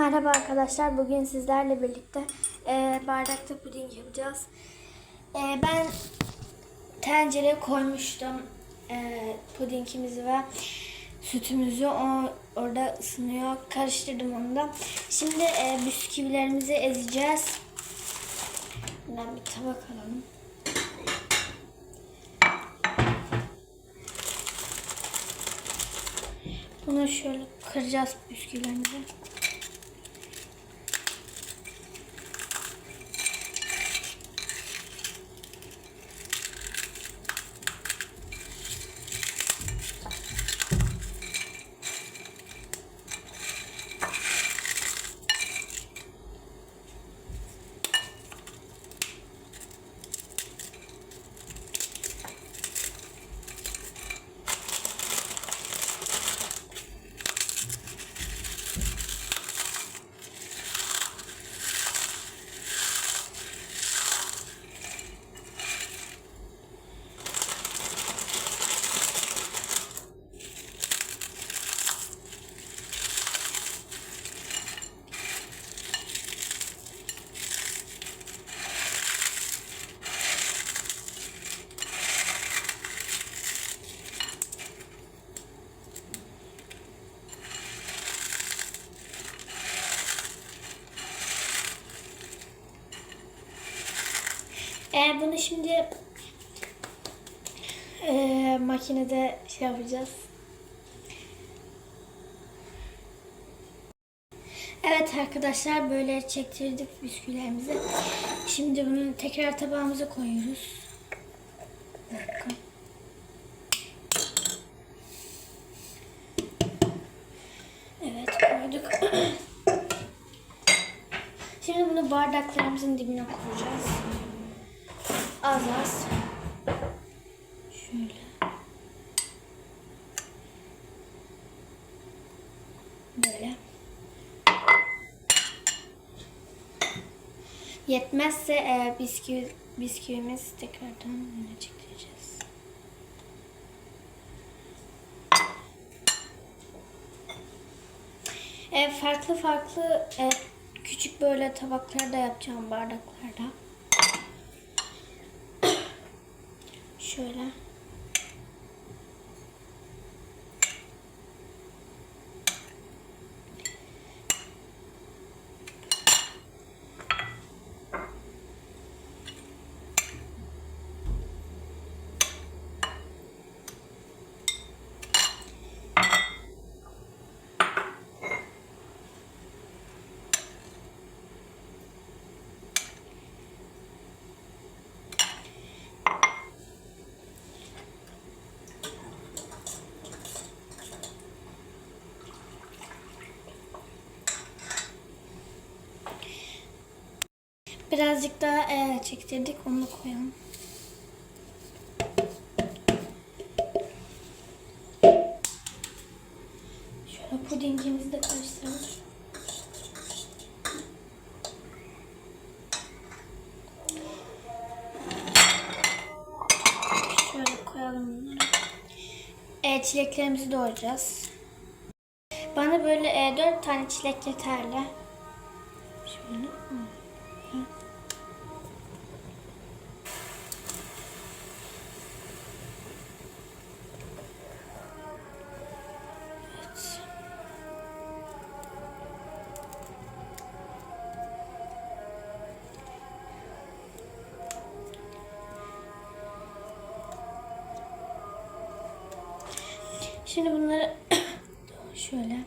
Merhaba arkadaşlar. Bugün sizlerle birlikte e, bardakta puding yapacağız. E, ben tencereye koymuştum e, pudingimizi ve sütümüzü. O orada ısınıyor. Karıştırdım onu da. Şimdi e, bisküvilerimizi ezeceğiz. Bundan bir tabak alalım. Bunu şöyle kıracağız bisküvilerimizi. Eğer bunu şimdi eee, makinede şey yapacağız. Evet arkadaşlar böyle çektirdik bisküvilerimizi. Şimdi bunu tekrar tabağımıza koyuyoruz. Evet koyduk. Şimdi bunu bardaklarımızın dibine koyacağız. Az az. Şöyle. Böyle. Yetmezse e, bisküvi, bisküvimiz tekrardan öne çektireceğiz. E, farklı farklı e, küçük böyle tabaklarda yapacağım bardaklarda. Şöyle. Birazcık daha e, çektirdik onu koyalım. Şöyle pudingimizi de karıştıralım. Şöyle koyalım bunları. E, çileklerimizi doğrayacağız. Bana böyle e, 4 tane çilek yeterli. Şöyle. Hı. Şimdi bunları şöyle.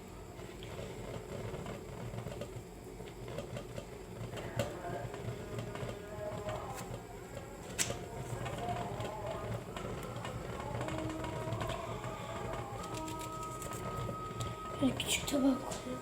Böyle küçük tabak koyup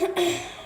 Ahem.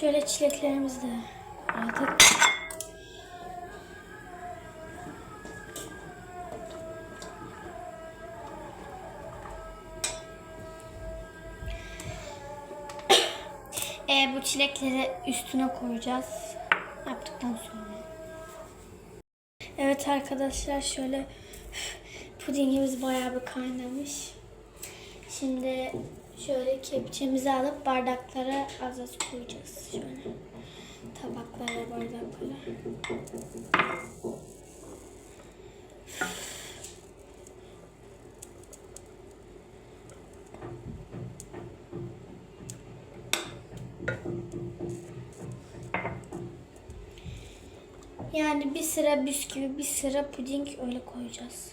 Şöyle çileklerimizi de aldık. E, bu çilekleri üstüne koyacağız. Yaptıktan sonra. Evet arkadaşlar şöyle pudingimiz bayağı bir kaynamış. Şimdi şöyle kepçemizi alıp bardaklara az az koyacağız. Şöyle tabaklara, bardaklara. Yani bir sıra bisküvi, bir sıra puding öyle koyacağız.